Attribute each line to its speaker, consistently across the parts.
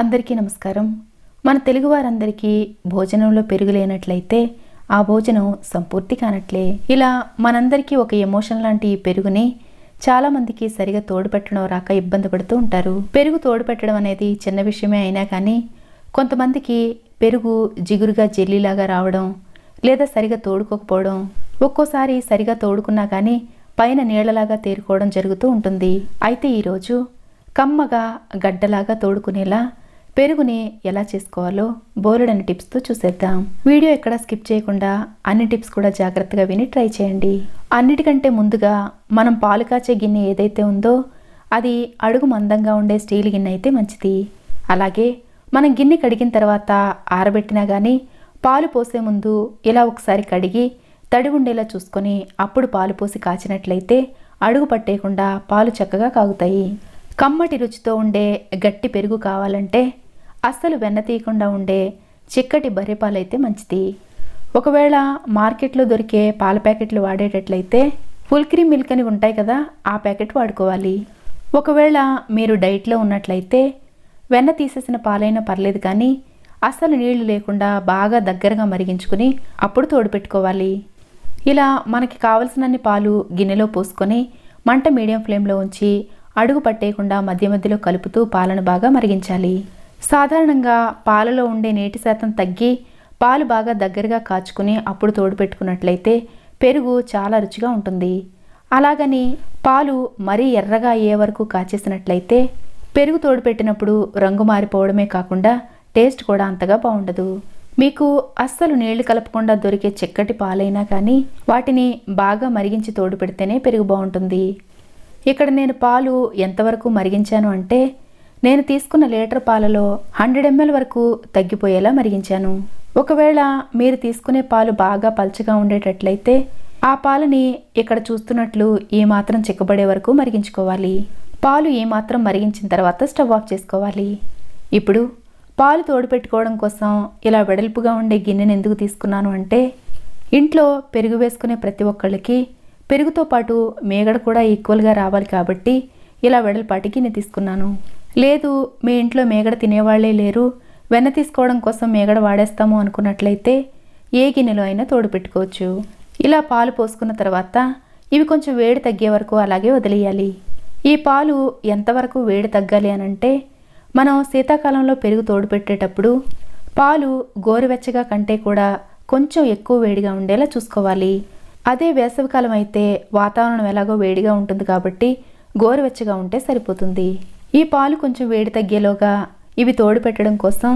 Speaker 1: అందరికీ నమస్కారం. మన తెలుగువారందరికీ భోజనంలో పెరుగు లేనట్లయితే ఆ భోజనం సంపూర్తి కానట్లే. ఇలా మనందరికీ ఒక ఎమోషన్ లాంటి ఈ పెరుగుని చాలా మందికి సరిగా తోడుపెట్టడం రాక ఇబ్బంది పడుతూ ఉంటారు. పెరుగు తోడుపెట్టడం అనేది చిన్న విషయమే అయినా కానీ కొంతమందికి పెరుగు జిగురుగా జెల్లీలాగా రావడం లేదా సరిగా తోడుకోకపోవడం ఒక్కోసారి సరిగా తోడుకున్నా కానీ పైన నీళ్ళలాగా తేరుకోవడం జరుగుతూ ఉంటుంది. అయితే ఈరోజు కమ్మగా గడ్డలాగా తోడుకునేలా పెరుగుని ఎలా చేసుకోవాలో బోలెడని టిప్స్తో చూసేద్దాం. వీడియో ఎక్కడ స్కిప్ చేయకుండా అన్ని టిప్స్ కూడా జాగ్రత్తగా విని ట్రై చేయండి. అన్నిటికంటే ముందుగా మనం పాలు కాచే గిన్నె ఏదైతే ఉందో అది అడుగు మందంగా ఉండే స్టీల్ గిన్నె అయితే మంచిది. అలాగే మనం గిన్నె కడిగిన తర్వాత ఆరబెట్టినా కానీ పాలు పోసే ముందు ఇలా ఒకసారి కడిగి తడి ఉండేలా చూసుకొని అప్పుడు పాలు పోసి కాచినట్లయితే అడుగు పట్టేయకుండా పాలు చక్కగా కాగుతాయి. కమ్మటి రుచితో ఉండే గట్టి పెరుగు కావాలంటే అస్సలు వెన్న తీయకుండా ఉండే చిక్కటి బర్రె పాలైతే మంచిది. ఒకవేళ మార్కెట్లో దొరికే పాల ప్యాకెట్లు వాడేటట్లయితే ఫుల్ క్రీమ్ మిల్క్ అని ఉంటాయి కదా ఆ ప్యాకెట్ వాడుకోవాలి. ఒకవేళ మీరు డైట్లో ఉన్నట్లయితే వెన్న తీసేసిన పాలైనా పర్లేదు కానీ అస్సలు నీళ్ళు లేకుండా బాగా దగ్గరగా మరిగించుకుని అప్పుడు తోడు పెట్టుకోవాలి. ఇలా మనకి కావలసినన్ని పాలు గిన్నెలో పోసుకొని మంట మీడియం ఫ్లేమ్లో ఉంచి అడుగు పట్టేయకుండా మధ్య మధ్యలో కలుపుతూ పాలను బాగా మరిగించాలి. సాధారణంగా పాలలో ఉండే నీటి శాతం తగ్గి పాలు బాగా దగ్గరగా కాచుకుని అప్పుడు తోడు పెట్టుకున్నట్లయితే పెరుగు చాలా రుచిగా ఉంటుంది. అలాగని పాలు మరీ ఎర్రగా అయ్యే వరకు కాచేసినట్లయితే పెరుగు తోడు పెట్టినప్పుడు రంగు మారిపోవడమే కాకుండా టేస్ట్ కూడా అంతగా బాగుండదు. మీకు అస్సలు నీళ్ళు కలపకుండా దొరికే చిక్కటి పాలైనా కానీ వాటిని బాగా మరిగించి తోడు పెడితేనే పెరుగు బాగుంటుంది. ఇక్కడ నేను పాలు ఎంతవరకు మరిగించాను అంటే నేను తీసుకున్న లీటర్ పాలలో హండ్రెడ్ ఎంఎల్ వరకు తగ్గిపోయేలా మరిగించాను. ఒకవేళ మీరు తీసుకునే పాలు బాగా పల్చగా ఉండేటట్లయితే ఆ పాలని ఇక్కడ చూస్తున్నట్లు ఏమాత్రం మాత్రం చిక్కబడే వరకు మరిగించుకోవాలి. పాలు ఏమాత్రం మాత్రం మరిగించిన తర్వాత స్టవ్ ఆఫ్ చేసుకోవాలి. ఇప్పుడు పాలు తోడు పెట్టుకోవడం కోసం ఇలా వెడల్పుగా ఉండే గిన్నెను ఎందుకు తీసుకున్నాను అంటే ఇంట్లో పెరుగు వేసుకునే ప్రతి ఒక్కళ్ళకి పెరుగుతో పాటు మేగడ కూడా ఈక్వల్గా రావాలి కాబట్టి ఇలా వెడల్పాటి గిన్నె తీసుకున్నాను. లేదు మీ ఇంట్లో మేగడ తినేవాళ్ళే లేరు. వెన్న తీసుకోవడం కోసం మేగడ వాడేస్తాము అనుకున్నట్లయితే ఏ గిన్నెలో అయినా తోడు పెట్టుకోవచ్చు. ఇలా పాలు పోసుకున్న తర్వాత ఇవి కొంచెం వేడి తగ్గే వరకు అలాగే వదిలేయాలి. ఈ పాలు ఎంతవరకు వేడి తగ్గాలి అనంటే మనం శీతాకాలంలో పెరుగు తోడు పెట్టేటప్పుడు పాలు గోరువెచ్చగా కంటే కూడా కొంచెం ఎక్కువ వేడిగా ఉండేలా చూసుకోవాలి. అదే వేసవికాలం అయితే వాతావరణం ఎలాగో వేడిగా ఉంటుంది కాబట్టి గోరువెచ్చగా ఉంటే సరిపోతుంది. ఈ పాలు కొంచెం వేడి తగ్గేలోగా ఇవి తోడు పెట్టడం కోసం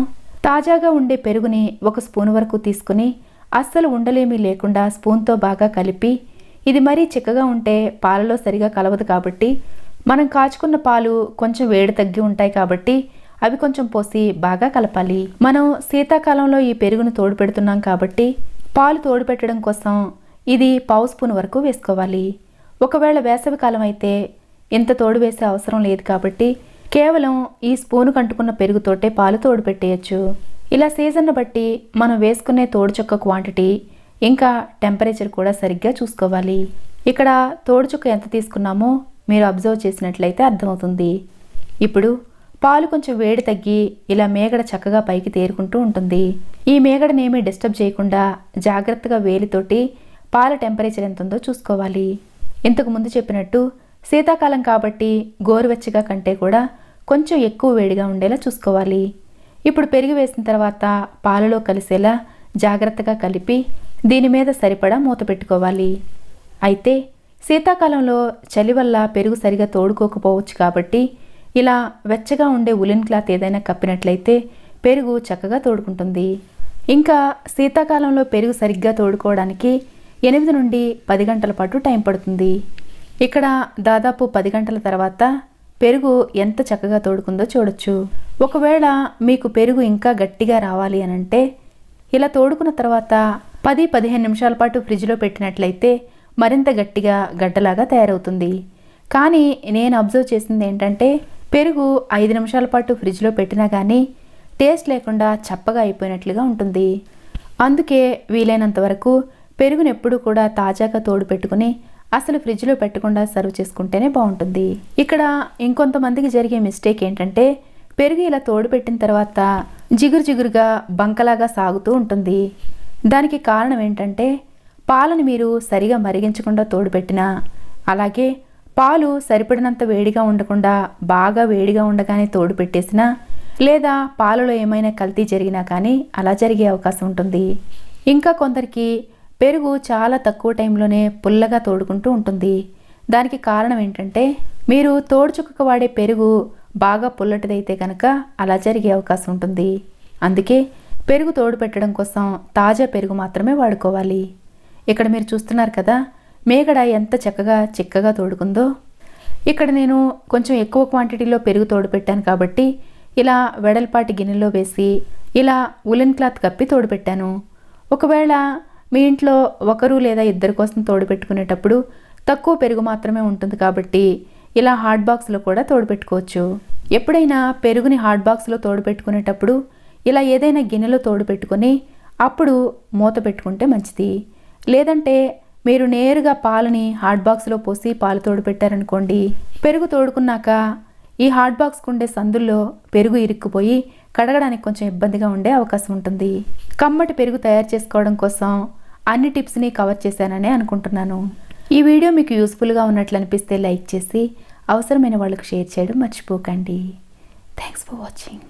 Speaker 1: తాజాగా ఉండే పెరుగుని ఒక స్పూన్ వరకు తీసుకుని అస్సలు ఉండలేమీ లేకుండా స్పూన్తో బాగా కలిపి ఇది మరీ చిక్కగా ఉంటే పాలలో సరిగా కలవదు కాబట్టి మనం కాచుకున్న పాలు కొంచెం వేడి తగ్గి ఉంటాయి కాబట్టి అవి కొంచెం పోసి బాగా కలపాలి. మనం శీతాకాలంలో ఈ పెరుగును తోడు పెడుతున్నాం కాబట్టి పాలు తోడు పెట్టడం కోసం ఇది పావు స్పూన్ వరకు వేసుకోవాలి. ఒకవేళ వేసవికాలం అయితే ఇంత తోడు వేసే అవసరం లేదు కాబట్టి కేవలం ఈ స్పూను కంటుకున్న పెరుగుతోటే పాలు తోడు పెట్టేయచ్చు. ఇలా సీజన్ను బట్టి మనం వేసుకునే తోడు చుక్క క్వాంటిటీ ఇంకా టెంపరేచర్ కూడా సరిగ్గా చూసుకోవాలి. ఇక్కడ తోడు చుక్క ఎంత తీసుకున్నామో మీరు అబ్జర్వ్ చేసినట్లయితే అర్థమవుతుంది. ఇప్పుడు పాలు కొంచెం వేడి తగ్గి ఇలా మేగడ చక్కగా పైకి తేరుకుంటూ ఉంటుంది. ఈ మేగడనేమీ డిస్టర్బ్ చేయకుండా జాగ్రత్తగా వేలితోటి పాల టెంపరేచర్ ఎంత ఉందో చూసుకోవాలి. ఇంతకు ముందు చెప్పినట్టు శీతాకాలం కాబట్టి గోరువెచ్చగా కంటే కూడా కొంచెం ఎక్కువ వేడిగా ఉండేలా చూసుకోవాలి. ఇప్పుడు పెరిగి వేసిన తర్వాత పాలలో కలిసేలా జాగ్రత్తగా కలిపి దీని మీద సరిపడా మూత పెట్టుకోవాలి. అయితే శీతాకాలంలో చలి వల్ల పెరుగు సరిగా తోడుకోకపోవచ్చు కాబట్టి ఇలా వెచ్చగా ఉండే ఉలెన్ క్లాత్ ఏదైనా కప్పినట్లయితే పెరుగు చక్కగా తోడుకుంటుంది. ఇంకా శీతాకాలంలో పెరుగు సరిగ్గా తోడుకోవడానికి ఎనిమిది నుండి పది గంటల పాటు టైం పడుతుంది. ఇక్కడ దాదాపు పది గంటల తర్వాత పెరుగు ఎంత చక్కగా తోడుకుందో చూడొచ్చు. ఒకవేళ మీకు పెరుగు ఇంకా గట్టిగా రావాలి అనంటే ఇలా తోడుకున్న తర్వాత పది పదిహేను నిమిషాల పాటు ఫ్రిడ్జ్లో పెట్టినట్లయితే మరింత గట్టిగా గడ్డలాగా తయారవుతుంది. కానీ నేను అబ్జర్వ్ చేసింది ఏంటంటే పెరుగు ఐదు నిమిషాల పాటు ఫ్రిడ్జ్లో పెట్టినా కానీ టేస్ట్ లేకుండా చప్పగా అయిపోయినట్లుగా ఉంటుంది. అందుకే వీలైనంత వరకు పెరుగును ఎప్పుడూ కూడా తాజాగా తోడు పెట్టుకుని అసలు ఫ్రిడ్జ్లో పెట్టకుండా సర్వ్ చేసుకుంటేనే బాగుంటుంది. ఇక్కడ ఇంకొంతమందికి జరిగే మిస్టేక్ ఏంటంటే పెరుగు ఇలా తోడు పెట్టిన తర్వాత జిగురు జిగురుగా బంకలాగా సాగుతూ ఉంటుంది. దానికి కారణం ఏంటంటే పాలను మీరు సరిగా మరిగించకుండా తోడుపెట్టినా అలాగే పాలు సరిపడినంత వేడిగా ఉండకుండా బాగా వేడిగా ఉండగానే తోడు పెట్టేసినా లేదా పాలలో ఏమైనా కల్తీ జరిగినా కానీ అలా జరిగే అవకాశం ఉంటుంది. ఇంకా కొందరికి పెరుగు చాలా తక్కువ టైంలోనే పుల్లగా తోడుకుంటూ ఉంటుంది. దానికి కారణం ఏంటంటే మీరు తోడుచుక్కకు వాడే పెరుగు బాగా పుల్లటిదైతే కనుక అలా జరిగే అవకాశం ఉంటుంది. అందుకే పెరుగు తోడు పెట్టడం కోసం తాజా పెరుగు మాత్రమే వాడుకోవాలి. ఇక్కడ మీరు చూస్తున్నారు కదా మేగడ ఎంత చక్కగా చిక్కగా తోడుకుందో. ఇక్కడ నేను కొంచెం ఎక్కువ క్వాంటిటీలో పెరుగు తోడు పెట్టాను కాబట్టి ఇలా వెడల్పాటి గిన్నెలో వేసి ఇలా ఉలెన్ క్లాత్ కప్పి తోడు పెట్టాను. ఒకవేళ మీ ఇంట్లో ఒకరు లేదా ఇద్దరి కోసం తోడు పెట్టుకునేటప్పుడు తక్కువ పెరుగు మాత్రమే ఉంటుంది కాబట్టి ఇలా హాట్ బాక్స్లో కూడా తోడు పెట్టుకోవచ్చు ఎప్పుడైనా పెరుగుని హాట్ బాక్స్లో తోడు పెట్టుకునేటప్పుడు ఇలా ఏదైనా గిన్నెలో తోడు పెట్టుకొని అప్పుడు మూత పెట్టుకుంటే మంచిది. లేదంటే మీరు నేరుగా పాలని హాట్ బాక్స్లో పోసి పాలు తోడు పెట్టారనుకోండి పెరుగు తోడుకున్నాక ఈ హాట్ బాక్స్కు ఉండే సందుల్లో పెరుగు ఇరుక్కుపోయి కడగడానికి కొంచెం ఇబ్బందిగా ఉండే అవకాశం ఉంటుంది. కమ్మటి పెరుగు తయారు చేసుకోవడం కోసం అన్ని టిప్స్ని కవర్ చేశానని అనుకుంటున్నాను. ఈ వీడియో మీకు యూస్ఫుల్గా ఉన్నట్లు అనిపిస్తే లైక్ చేసి అవసరమైన వాళ్ళకు షేర్ చేయడం మర్చిపోకండి. Thanks for watching.